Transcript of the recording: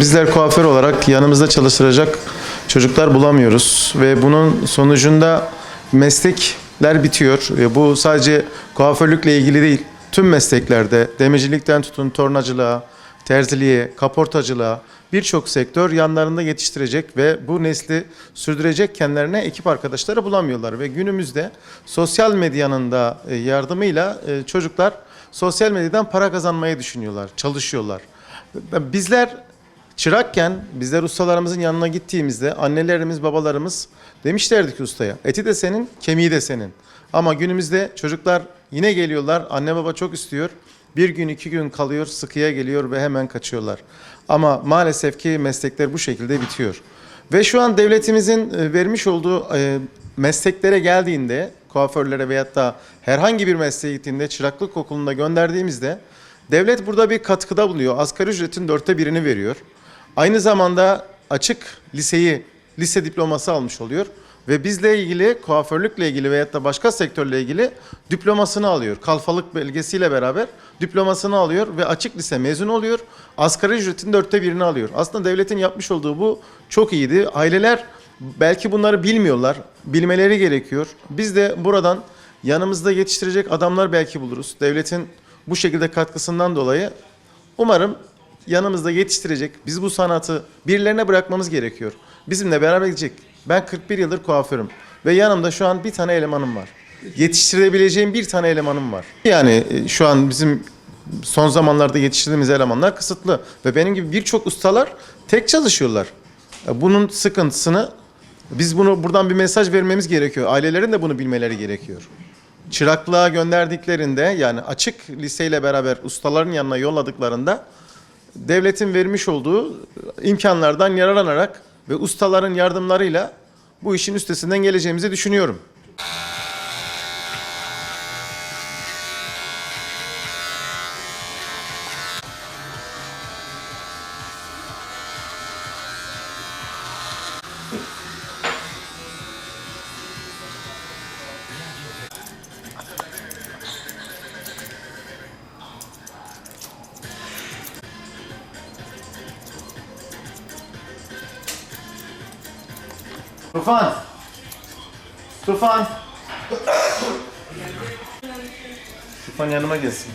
Bizler kuaför olarak yanımızda çalıştıracak çocuklar bulamıyoruz ve bunun sonucunda meslekler bitiyor. Bu sadece kuaförlükle ilgili değil. Tüm mesleklerde demircilikten tutun tornacılığa, terziliğe, kaportacılığa birçok sektör yanlarında yetiştirecek ve bu nesli sürdürecek kendilerine ekip arkadaşları bulamıyorlar ve günümüzde sosyal medyanın da e, yardımıyla e, çocuklar sosyal medyadan para kazanmayı düşünüyorlar, çalışıyorlar. Bizler çırakken bizler ustalarımızın yanına gittiğimizde annelerimiz babalarımız demişlerdi ki ustaya eti de senin kemiği de senin. Ama günümüzde çocuklar yine geliyorlar anne baba çok istiyor. Bir gün iki gün kalıyor sıkıya geliyor ve hemen kaçıyorlar. Ama maalesef ki meslekler bu şekilde bitiyor. Ve şu an devletimizin e, vermiş olduğu e, mesleklere geldiğinde kuaförlere veyahut da herhangi bir mesleğe gittiğinde çıraklık okulunda gönderdiğimizde devlet burada bir katkıda bulunuyor. Asgari ücretin dörtte birini veriyor. Aynı zamanda açık liseyi, lise diploması almış oluyor. Ve bizle ilgili, kuaförlükle ilgili veyahut da başka sektörle ilgili diplomasını alıyor. Kalfalık belgesiyle beraber diplomasını alıyor ve açık lise mezun oluyor. Asgari ücretin dörtte birini alıyor. Aslında devletin yapmış olduğu bu çok iyiydi. Aileler belki bunları bilmiyorlar. Bilmeleri gerekiyor. Biz de buradan yanımızda yetiştirecek adamlar belki buluruz. Devletin bu şekilde katkısından dolayı umarım yanımızda yetiştirecek. Biz bu sanatı birilerine bırakmamız gerekiyor. Bizimle beraber gidecek. Ben 41 yıldır kuaförüm ve yanımda şu an bir tane elemanım var. Yetiştirebileceğim bir tane elemanım var. Yani e, şu an bizim son zamanlarda yetiştirdiğimiz elemanlar kısıtlı ve benim gibi birçok ustalar tek çalışıyorlar. E, Bunun sıkıntısını biz bunu buradan bir mesaj vermemiz gerekiyor. Ailelerin de bunu bilmeleri gerekiyor. Çıraklığa gönderdiklerinde yani açık liseyle beraber ustaların yanına yolladıklarında devletin vermiş olduğu imkanlardan yararlanarak ve ustaların yardımlarıyla bu işin üstesinden geleceğimizi düşünüyorum. Tufan! Tufan! Tufan yanıma gelsin.